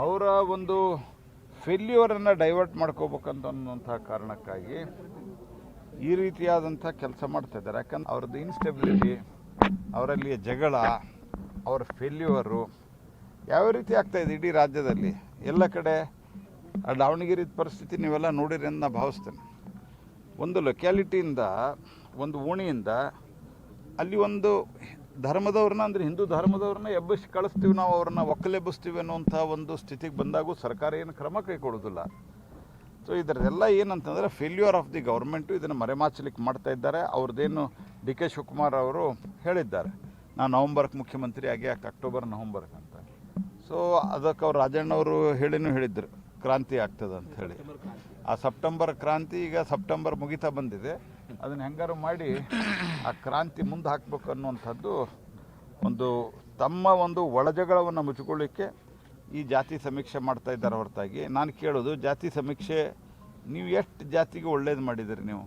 ಅವರ ಒಂದು ಫೇಲ್ಯೂರನ್ನು ಡೈವರ್ಟ್ ಮಾಡ್ಕೋಬೇಕಂತ ಅನ್ನುವಂಥ ಕಾರಣಕ್ಕಾಗಿ ಈ ರೀತಿಯಾದಂಥ ಕೆಲಸ ಮಾಡ್ತಾ ಇದ್ದಾರೆ. ಯಾಕಂದ್ರೆ ಅವ್ರದ್ದು ಇನ್ಸ್ಟೆಬಿಲಿಟಿ ಅವರಲ್ಲಿಯ ಜಗಳ, ಅವರ ಫೇಲ್ಯೂರು ಯಾವ ರೀತಿ ಆಗ್ತಾ ಇದೆ ಇಡೀ ರಾಜ್ಯದಲ್ಲಿ? ಎಲ್ಲ ಕಡೆ ಆ ದಾವಣಗೆರೆ ಪರಿಸ್ಥಿತಿ ನೀವೆಲ್ಲ ನೋಡಿರಿ ಅಂತ ನಾನು ಭಾವಿಸ್ತೇನೆ. ಒಂದು ಲೊಕ್ಯಾಲಿಟಿಯಿಂದ ಒಂದು ಓಣಿಯಿಂದ ಅಲ್ಲಿ ಒಂದು ಧರ್ಮದವ್ರನ್ನ ಅಂದರೆ ಹಿಂದೂ ಧರ್ಮದವ್ರನ್ನ ಎಬ್ಬಿಸಿ ಕಳಿಸ್ತೀವಿ ನಾವು ಅವ್ರನ್ನ ಒಕ್ಕಲೆಬ್ಬಿಸ್ತೀವಿ ಅನ್ನುವಂಥ ಒಂದು ಸ್ಥಿತಿಗೆ ಬಂದಾಗೂ ಸರ್ಕಾರ ಏನು ಕ್ರಮ ಕೈಗೊಳ್ಳೋದಿಲ್ಲ. ಸೊ ಇದರದೆಲ್ಲ ಏನಂತಂದರೆ ಫೇಲ್ಯೂರ್ ಆಫ್ ದಿ ಗೌರ್ಮೆಂಟು ಇದನ್ನು ಮರೆಮಾಚಲಿಕ್ಕೆ ಮಾಡ್ತಾ ಇದ್ದಾರೆ. ಅವ್ರದ್ದೇನು ಡಿ ಕೆ ಶಿವಕುಮಾರ್ ಅವರು ಹೇಳಿದ್ದಾರೆ. ನಾನು ನವಂಬರ್ಗೆ ಮುಖ್ಯಮಂತ್ರಿ ಆಗಿ ಯಾಕೆ ಅಕ್ಟೋಬರ್ ನವಂಬರ್ಗೆ ಅಂತ. ಸೊ ಅದಕ್ಕೆ ಅವ್ರು ರಾಜಣ್ಣವರು ಹೇಳಿನೂ ಹೇಳಿದ್ರು. ಕ್ರಾಂತಿ ಆಗ್ತದೆ ಅಂತ ಹೇಳಿ. ಆ ಸೆಪ್ಟೆಂಬರ್ ಕ್ರಾಂತಿ ಈಗ ಸೆಪ್ಟೆಂಬರ್ ಮುಗಿತಾ ಬಂದಿದೆ. ಅದನ್ನು ಹೆಂಗಾರು ಮಾಡಿ ಆ ಕ್ರಾಂತಿ ಮುಂದೆ ಹಾಕ್ಬೇಕು ಅನ್ನುವಂಥದ್ದು ಒಂದು ತಮ್ಮ ಒಂದು ಒಳಜಗಳವನ್ನು ಮುಚ್ಚಿಕೊಳ್ಳಿಕ್ಕೆ ಈ ಜಾತಿ ಸಮೀಕ್ಷೆ ಮಾಡ್ತಾ ಇದ್ದಾರೆ ಹೊರತಾಗಿ. ನಾನು ಕೇಳೋದು ಜಾತಿ ಸಮೀಕ್ಷೆ, ನೀವು ಎಷ್ಟು ಜಾತಿಗೆ ಒಳ್ಳೇದು ಮಾಡಿದಿರಿ ನೀವು?